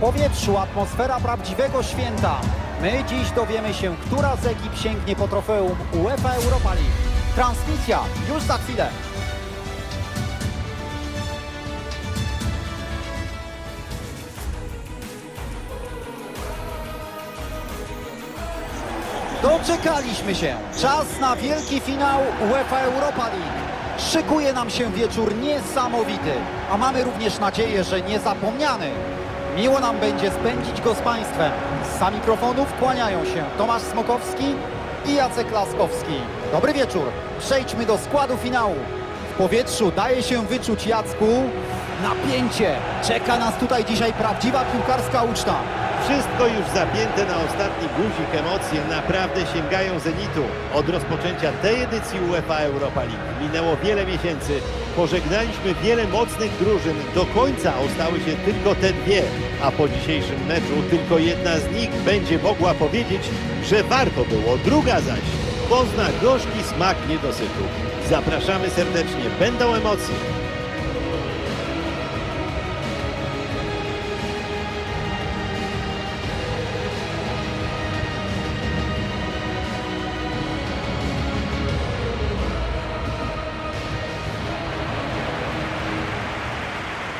Powietrzu atmosfera prawdziwego święta. My dziś dowiemy się, która z ekip sięgnie po trofeum UEFA Europa League. Transmisja już za chwilę. Doczekaliśmy się. Czas na wielki finał UEFA Europa League. Szykuje nam się wieczór niesamowity, a mamy również nadzieję, że niezapomniany. Miło nam będzie spędzić go z Państwem. Za mikrofonów kłaniają się Tomasz Smokowski i Jacek Laskowski. Dobry wieczór. Przejdźmy do składu finału. W powietrzu daje się wyczuć Jacku napięcie. Czeka nas tutaj dzisiaj prawdziwa piłkarska uczta. Wszystko już zapięte na ostatni guzik, emocje naprawdę sięgają zenitu. Od rozpoczęcia tej edycji UEFA Europa League minęło wiele miesięcy. Pożegnaliśmy wiele mocnych drużyn. Do końca ostały się tylko te dwie, a po dzisiejszym meczu tylko jedna z nich będzie mogła powiedzieć, że warto było. Druga zaś pozna gorzki smak niedosytu. Zapraszamy serdecznie, będą emocje.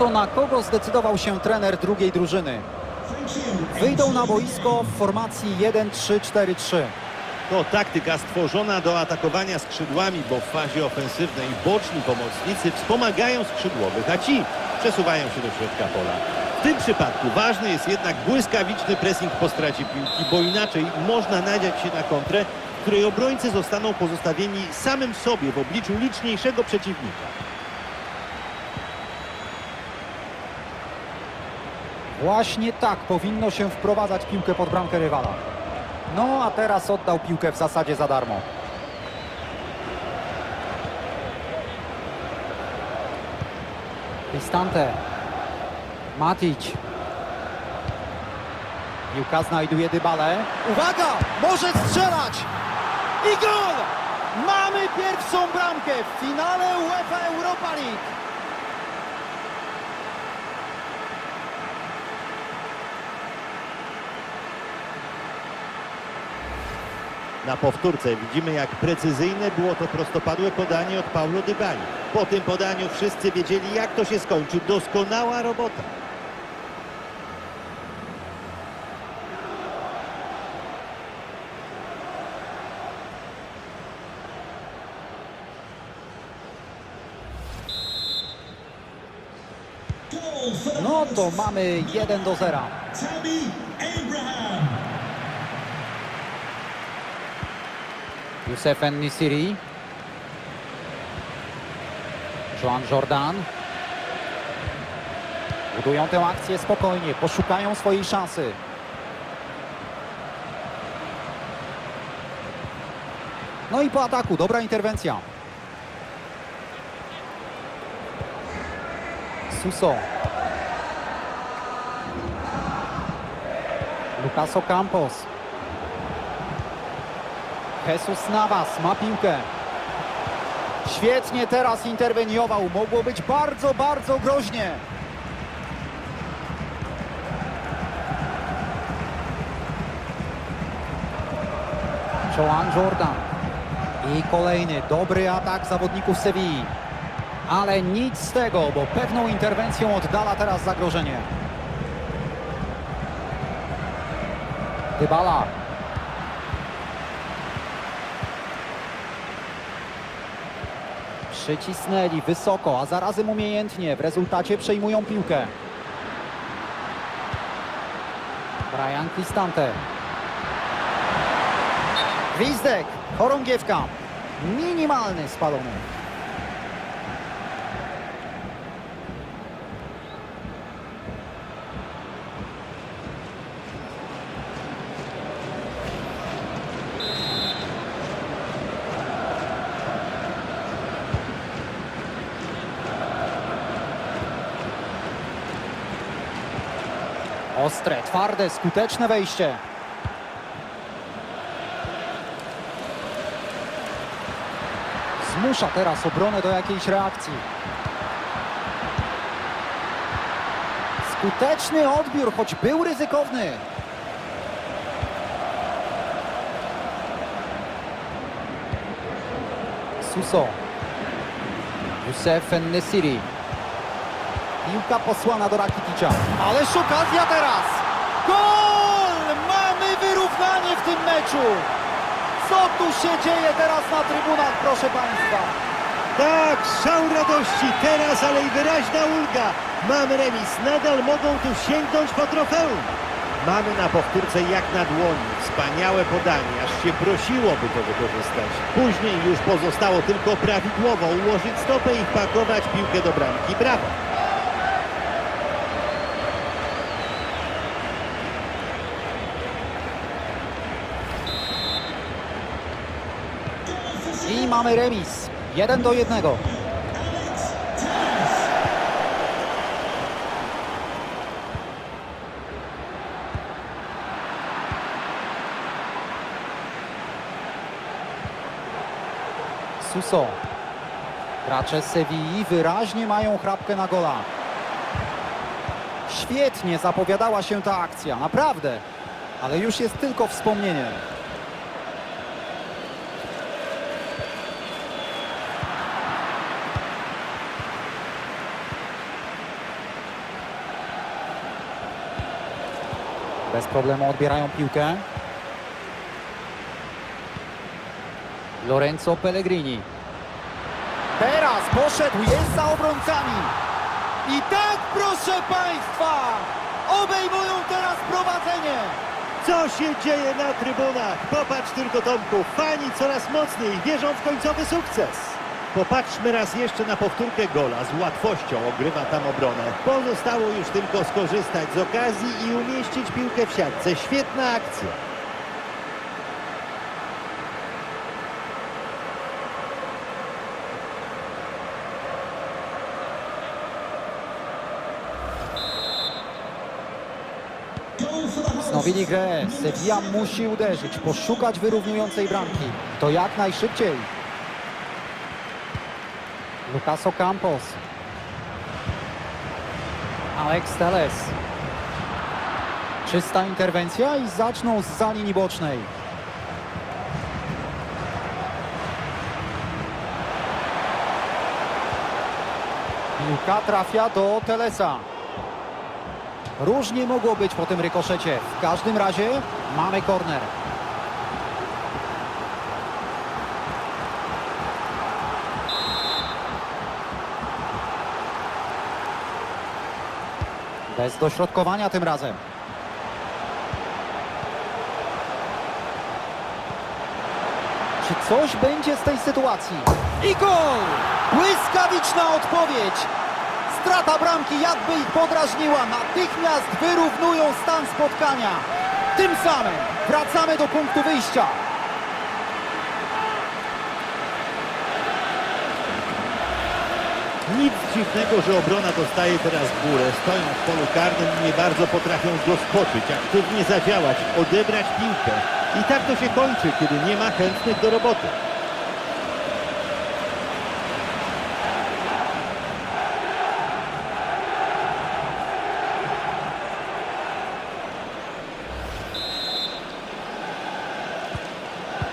Oto na kogo zdecydował się trener drugiej drużyny. Wyjdą na boisko w formacji 1-3-4-3. To taktyka stworzona do atakowania skrzydłami, bo w fazie ofensywnej boczni pomocnicy wspomagają skrzydłowych, a ci przesuwają się do środka pola. W tym przypadku ważny jest jednak błyskawiczny pressing po stracie piłki, bo inaczej można nadziać się na kontrę, której obrońcy zostaną pozostawieni samym sobie w obliczu liczniejszego przeciwnika. Właśnie tak powinno się wprowadzać piłkę pod bramkę rywala. No a teraz oddał piłkę w zasadzie za darmo. Cristante. Matic. Piłka znajduje Dybale. Uwaga! Może strzelać! I gol! Mamy pierwszą bramkę w finale UEFA Europa League. Na powtórce widzimy jak precyzyjne było to prostopadłe podanie od Paulo Dybali. Po tym podaniu wszyscy wiedzieli jak to się skończy. Doskonała robota. No to mamy 1 do 0. Youssef Nisiri. Joan Jordan. Budują tę akcję spokojnie, poszukają swojej szansy. No i po ataku, dobra interwencja. Suso. Lucas Ocampos. Jesus Navas ma piłkę. Świetnie teraz interweniował. Mogło być bardzo, bardzo groźnie. Joan Jordan. I kolejny dobry atak zawodników Sewilli. Ale nic z tego, bo pewną interwencją oddala teraz zagrożenie. Dybala. Przycisnęli wysoko, a zarazem umiejętnie. W rezultacie przejmują piłkę. Brian Cristante. Gwizdek, chorągiewka. Minimalny spalony. Ostre, twarde, skuteczne wejście. Zmusza teraz obronę do jakiejś reakcji. Skuteczny odbiór, choć był ryzykowny. Suso. Youssef Nesiri. Piłka posłana do Rakiticza. Ależ okazja teraz! Gol! Mamy wyrównanie w tym meczu! Co tu się dzieje teraz na trybunach, proszę Państwa? Tak, szał radości, teraz ale i wyraźna ulga. Mamy remis, nadal mogą tu sięgnąć po trofeum. Mamy na powtórce jak na dłoni, wspaniałe podanie, aż się prosiło, by to wykorzystać. Później już pozostało tylko prawidłowo ułożyć stopę i wpakować piłkę do bramki. Brawo! I mamy remis. Jeden do jednego. Suso. Gracze Sewilli wyraźnie mają chrapkę na gola. Świetnie zapowiadała się ta akcja, naprawdę. Ale już jest tylko wspomnienie. Bez problemu odbierają piłkę. Lorenzo Pellegrini. Teraz poszedł, jest za obrońcami. I tak, proszę Państwa, obejmują teraz prowadzenie. Co się dzieje na trybunach? Popatrz tylko Tomku, fani coraz mocniej wierzą w końcowy sukces. Popatrzmy raz jeszcze na powtórkę gola. Z łatwością ogrywa tam obronę. Pozostało już tylko skorzystać z okazji i umieścić piłkę w siatce. Świetna akcja. Wznowili grę. Sevilla musi uderzyć, poszukać wyrównującej bramki. To jak najszybciej. Lucas Ocampos. Alex Teles. Czysta interwencja i zaczną z linii bocznej. Piłka trafia do Telesa. Różnie mogło być po tym rykoszecie. W każdym razie mamy korner. Bez dośrodkowania tym razem. Czy coś będzie z tej sytuacji? I gol! Błyskawiczna odpowiedź! Strata bramki jakby ich podrażniła. Natychmiast wyrównują stan spotkania. Tym samym wracamy do punktu wyjścia. Nic dziwnego, że obrona dostaje teraz górę. Stoją w polu karnym i nie bardzo potrafią doskoczyć, aktywnie zadziałać, odebrać piłkę. I tak to się kończy, kiedy nie ma chętnych do roboty.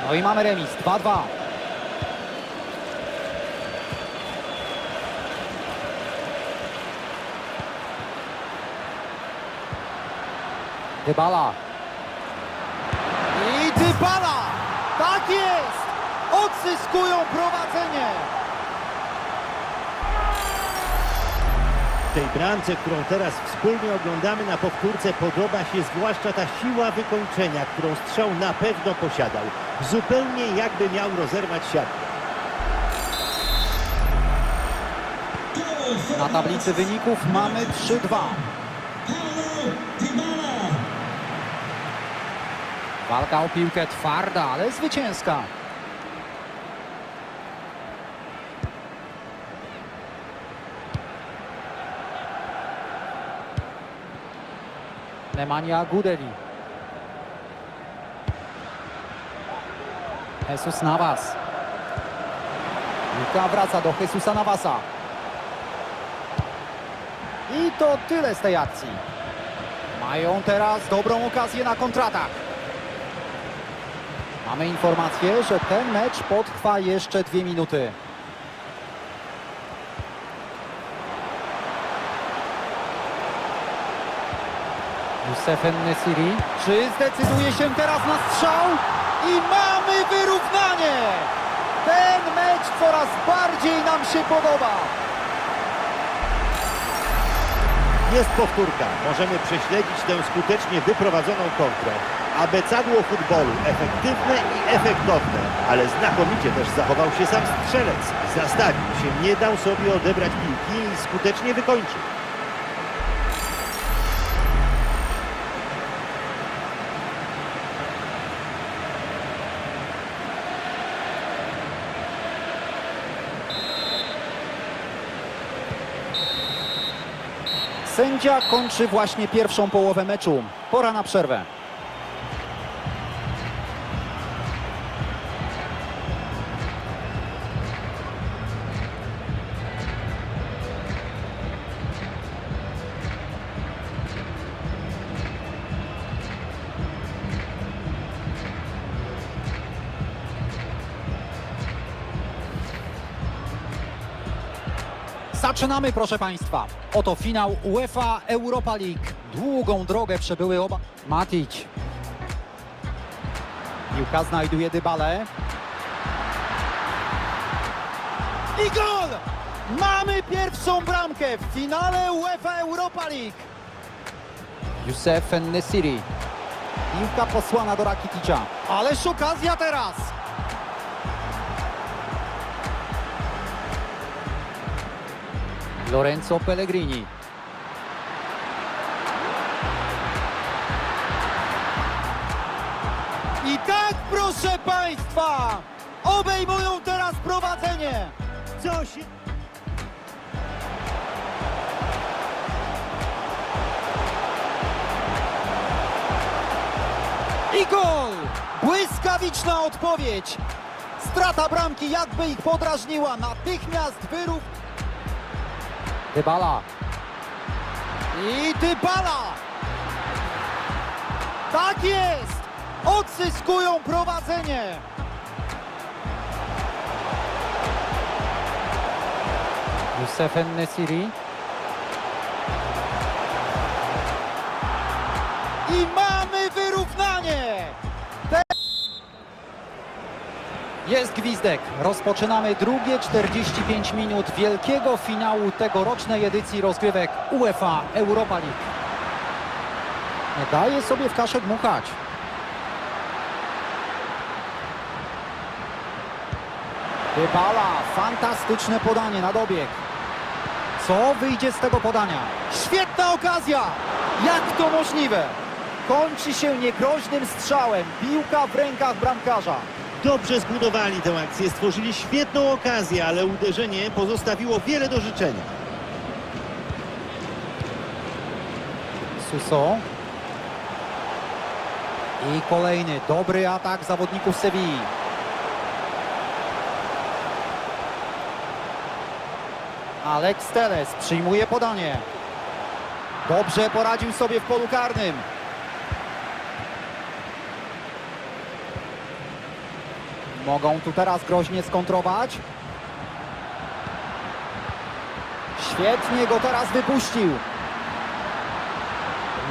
No i mamy remis 2-2. Dybala. I Dybala! Tak jest! Odzyskują prowadzenie! tej bramce, którą teraz wspólnie oglądamy na powtórce, podoba się zwłaszcza ta siła wykończenia, którą strzał na pewno posiadał. Zupełnie jakby miał rozerwać siatkę. Na tablicy wyników mamy 3-2. Walka o piłkę twarda, ale zwycięska. Nemanja Gudeli. Jesus Navas. Piłka wraca do Jesusa Navasa. I to tyle z tej akcji. Mają teraz dobrą okazję na kontratak. Mamy informację, że ten mecz potrwa jeszcze dwie minuty. Youssef Nesiri. Czy zdecyduje się teraz na strzał? I mamy wyrównanie! Ten mecz coraz bardziej nam się podoba. Jest powtórka. Możemy prześledzić tę skutecznie wyprowadzoną kontrę. Abecadło futbolu. Efektywne i efektowne. Ale znakomicie też zachował się sam strzelec. Zastawił się, nie dał sobie odebrać piłki i skutecznie wykończył. Sędzia kończy właśnie pierwszą połowę meczu. Pora na przerwę. Zaczynamy, proszę Państwa. Oto finał UEFA Europa League. Długą drogę przebyły oba. Matic. Piłka znajduje Dybalę. I gol! Mamy pierwszą bramkę w finale UEFA Europa League. Youssef Nesiri. Piłka posłana do Rakiticza. Ależ okazja teraz! Lorenzo Pellegrini. I tak, proszę Państwa, obejmują teraz prowadzenie. Co się... I gol! Błyskawiczna odpowiedź. Strata bramki jakby ich podrażniła. Natychmiast wyrób. Dybala. I Dybala! Tak jest! Odzyskują prowadzenie. Youssef Nesiri. I mamy Jest gwizdek. Rozpoczynamy drugie 45 minut wielkiego finału tegorocznej edycji rozgrywek UEFA Europa League. Daje sobie w kaszę dmuchać. Dybala, fantastyczne podanie na dobieg. Co wyjdzie z tego podania? Świetna okazja! Jak to możliwe? Kończy się niegroźnym strzałem. Piłka w rękach bramkarza. Dobrze zbudowali tę akcję, stworzyli świetną okazję, ale uderzenie pozostawiło wiele do życzenia. Suso. I kolejny dobry atak zawodników Sewilli. Alex Teles przyjmuje podanie. Dobrze poradził sobie w polu karnym. Mogą tu teraz groźnie skontrować. Świetnie go teraz wypuścił.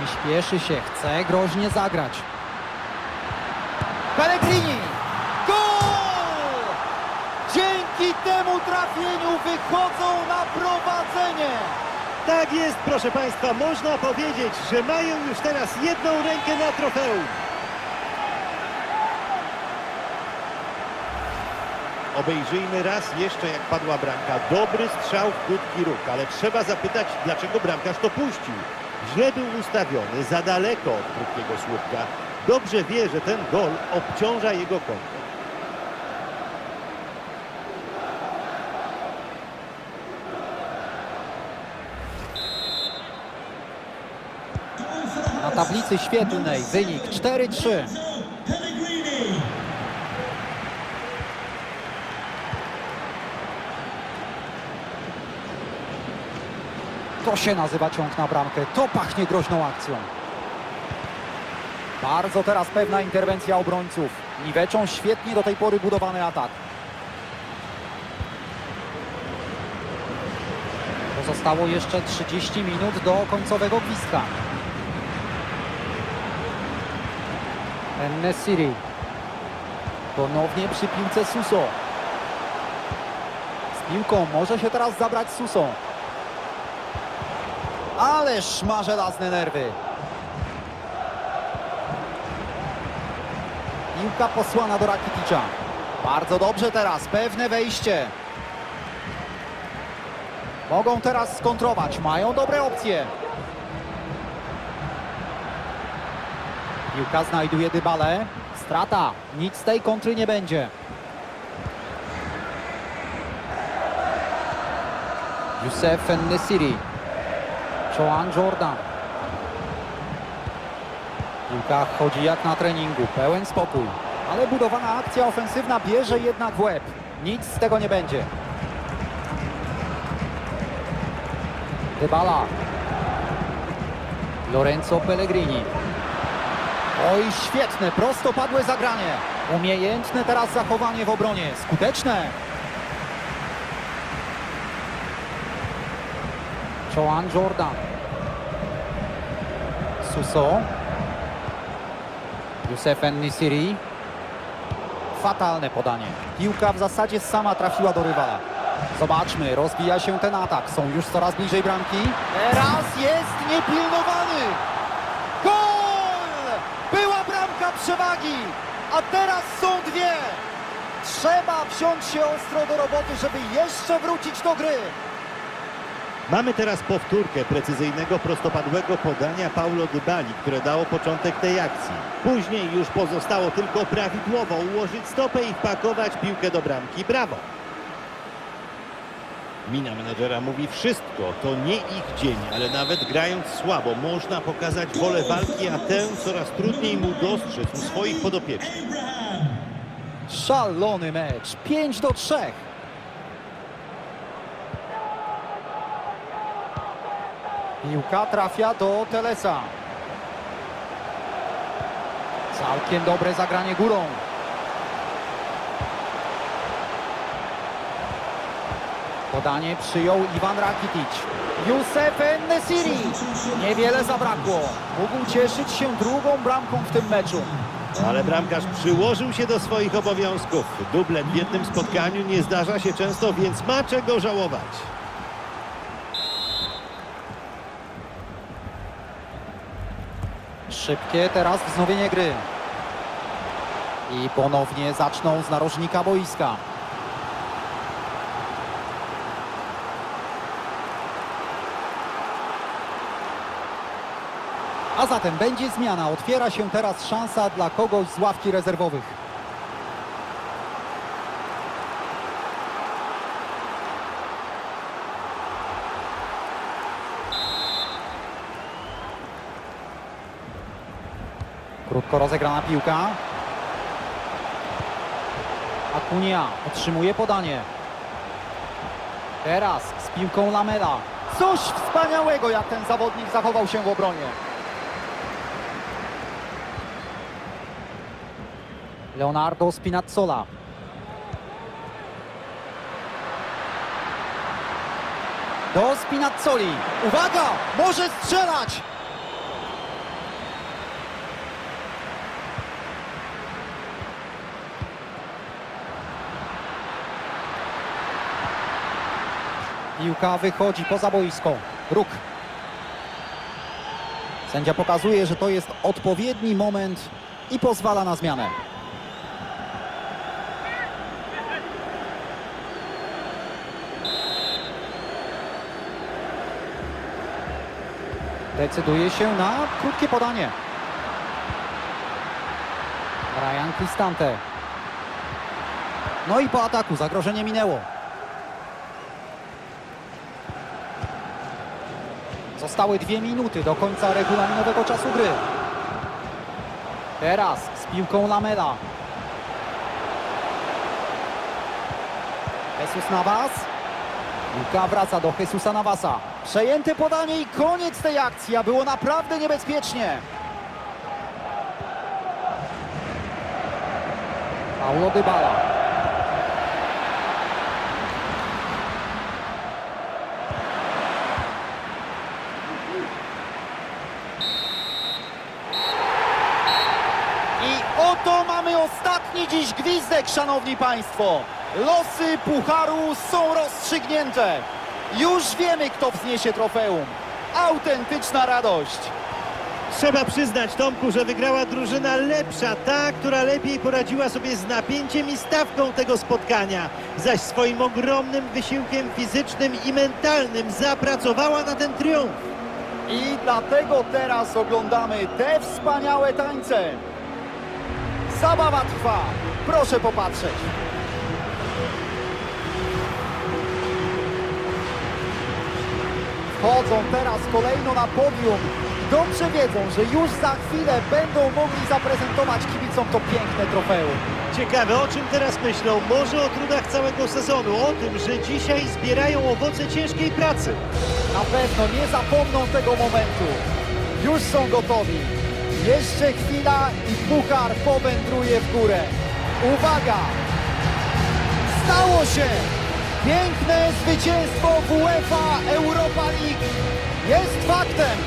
Nie śpieszy się, chce groźnie zagrać. Pellegrini! Gol! Dzięki temu trafieniu wychodzą na prowadzenie. Tak jest, proszę Państwa, można powiedzieć, że mają już teraz jedną rękę na trofeum. Obejrzyjmy raz jeszcze, jak padła bramka. Dobry strzał w krótki róg, ale trzeba zapytać, dlaczego bramkarz to puścił. Źle był ustawiony, za daleko od krótkiego słupka. Dobrze wie, że ten gol obciąża jego konto. Na tablicy świetlnej wynik 4-3. Się nazywa ciąg na bramkę. To pachnie groźną akcją. Bardzo teraz pewna interwencja obrońców. Niweczą świetnie do tej pory budowany atak. Pozostało jeszcze 30 minut do końcowego gwizdka. Nesiri. Ponownie przy piłce Suso. Z piłką może się teraz zabrać Suso. Ależ ma żelazne nerwy. Piłka posłana do Rakiticza. Bardzo dobrze teraz, pewne wejście. Mogą teraz skontrować, mają dobre opcje. Piłka znajduje Dybale. Strata, nic z tej kontry nie będzie. Youssef Nesiri. Joan Jordan. Piłka chodzi jak na treningu, pełen spokój. Ale budowana akcja ofensywna bierze jednak w łeb. Nic z tego nie będzie. Dybala. Lorenzo Pellegrini. Oj, świetne, prostopadłe zagranie. Umiejętne teraz zachowanie w obronie. Skuteczne. Joan Jordan. Suso. Youssef Nisiri. Fatalne podanie. Piłka w zasadzie sama trafiła do rywala. Zobaczmy, rozbija się ten atak. Są już coraz bliżej bramki. Teraz jest niepilnowany. Gol! Była bramka przewagi, a teraz są dwie. Trzeba wziąć się ostro do roboty, żeby jeszcze wrócić do gry. Mamy teraz powtórkę precyzyjnego, prostopadłego podania Paulo Dybali, które dało początek tej akcji. Później już pozostało tylko prawidłowo ułożyć stopę i wpakować piłkę do bramki. Brawo! Mina menedżera mówi wszystko, to nie ich dzień, ale nawet grając słabo można pokazać wolę walki, a tę coraz trudniej mu dostrzec u swoich podopiecznych. Szalony mecz. 5 do 3. Piłka trafia do Telesa. Całkiem dobre zagranie górą. Podanie przyjął Iwan Rakitic. Youssef Nesiri. Niewiele zabrakło. Mógł cieszyć się drugą bramką w tym meczu. Ale bramkarz przyłożył się do swoich obowiązków. Dublet w jednym spotkaniu nie zdarza się często, więc ma czego żałować. Szybkie teraz wznowienie gry. I ponownie zaczną z narożnika boiska. A zatem będzie zmiana. Otwiera się teraz szansa dla kogoś z ławki rezerwowych. Krótko rozegrana piłka. Akunia otrzymuje podanie. Teraz z piłką Lamela. Coś wspaniałego, jak ten zawodnik zachował się w obronie. Leonardo Spinazzola. Do Spinazzoli. Uwaga! Może strzelać! Piłka wychodzi poza boisko. Róg. Sędzia pokazuje, że to jest odpowiedni moment i pozwala na zmianę. Decyduje się na krótkie podanie. Ryan Cristante. No i po ataku zagrożenie minęło. Zostały dwie minuty do końca regulaminowego czasu gry. Teraz z piłką Lamela. Jesus Navas. Piłka wraca do Jesusa Navasa. Przejęte podanie i koniec tej akcji, a było naprawdę niebezpiecznie. Paulo Dybala. I oto mamy ostatni dziś gwizdek, szanowni państwo. Losy pucharu są rozstrzygnięte. Już wiemy, kto wzniesie trofeum. Autentyczna radość. Trzeba przyznać Tomku, że wygrała drużyna lepsza, ta, która lepiej poradziła sobie z napięciem i stawką tego spotkania, zaś swoim ogromnym wysiłkiem fizycznym i mentalnym zapracowała na ten triumf. I dlatego teraz oglądamy te wspaniałe tańce. Zabawa trwa. Proszę popatrzeć. Wchodzą teraz kolejno na podium. Dobrze wiedzą, że już za chwilę będą mogli zaprezentować kibicom to piękne trofeum. Ciekawe, o czym teraz myślą? Może o trudach całego sezonu, o tym, że dzisiaj zbierają owoce ciężkiej pracy. Na pewno nie zapomną tego momentu. Już są gotowi. Jeszcze chwila i puchar powędruje w górę. Uwaga! Stało się! Piękne zwycięstwo UEFA Europa League jest faktem.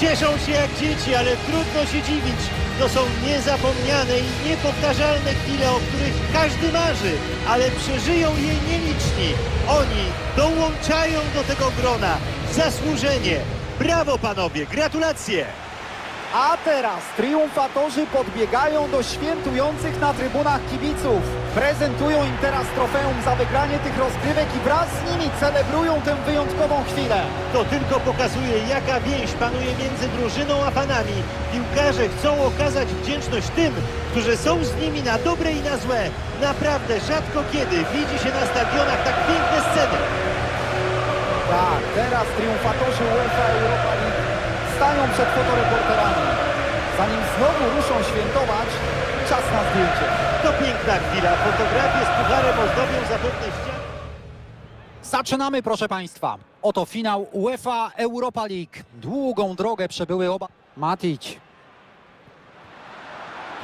Cieszą się jak dzieci, ale trudno się dziwić. To są niezapomniane i niepowtarzalne chwile, o których każdy marzy, ale przeżyją je nieliczni. Oni dołączają do tego grona. Zasłużenie. Brawo panowie, gratulacje! A teraz triumfatorzy podbiegają do świętujących na trybunach kibiców. Prezentują im teraz trofeum za wygranie tych rozgrywek i wraz z nimi celebrują tę wyjątkową chwilę. To tylko pokazuje, jaka więź panuje między drużyną a fanami. Piłkarze chcą okazać wdzięczność tym, którzy są z nimi na dobre i na złe. Naprawdę rzadko kiedy widzi się na stadionach tak piękne sceny. Tak, teraz triumfatorzy UEFA stają przed fotoreporterami. Zanim znowu ruszą świętować, czas na zdjęcie. To piękna chwila. Fotografie z pucharem ozdobią zapewne ściany. Zaczynamy, proszę Państwa. Oto finał UEFA Europa League. Długą drogę przebyły oba. Matic.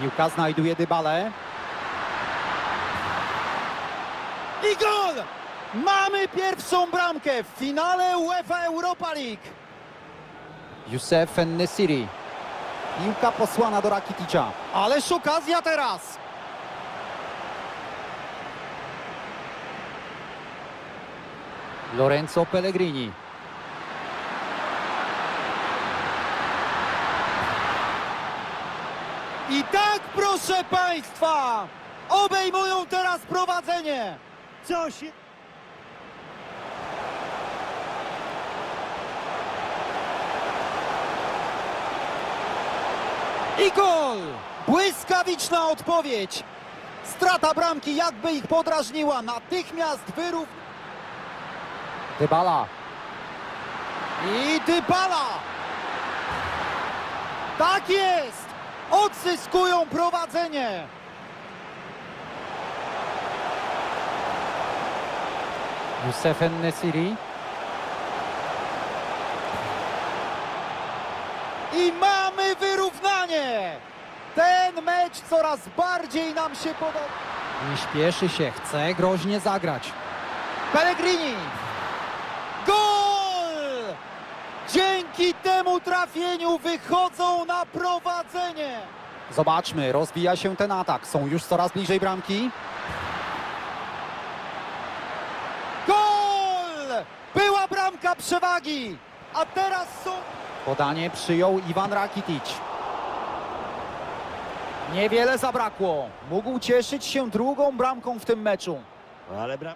Piłka znajduje Dybalę. I gol! Mamy pierwszą bramkę w finale UEFA Europa League. Youssef Nesiri. Piłka posłana do Rakiticza. Ależ okazja teraz! Lorenzo Pellegrini. I tak, proszę Państwa, obejmują teraz prowadzenie. Co się... I gol! Błyskawiczna odpowiedź. Strata bramki jakby ich podrażniła. Natychmiast wyrów... Dybala. I Dybala! Tak jest! Odzyskują prowadzenie. Youssef Nesiri. I mamy wyrównanie! Ten mecz coraz bardziej nam się podoba. Nie śpieszy się, chce groźnie zagrać. Pellegrini! Gol! Dzięki temu trafieniu wychodzą na prowadzenie. Zobaczmy, rozwija się ten atak. Są już coraz bliżej bramki. Gol! Była bramka przewagi. A teraz są... Podanie przyjął Iwan Rakitic. Niewiele zabrakło. Mógł cieszyć się drugą bramką w tym meczu. Ale bra...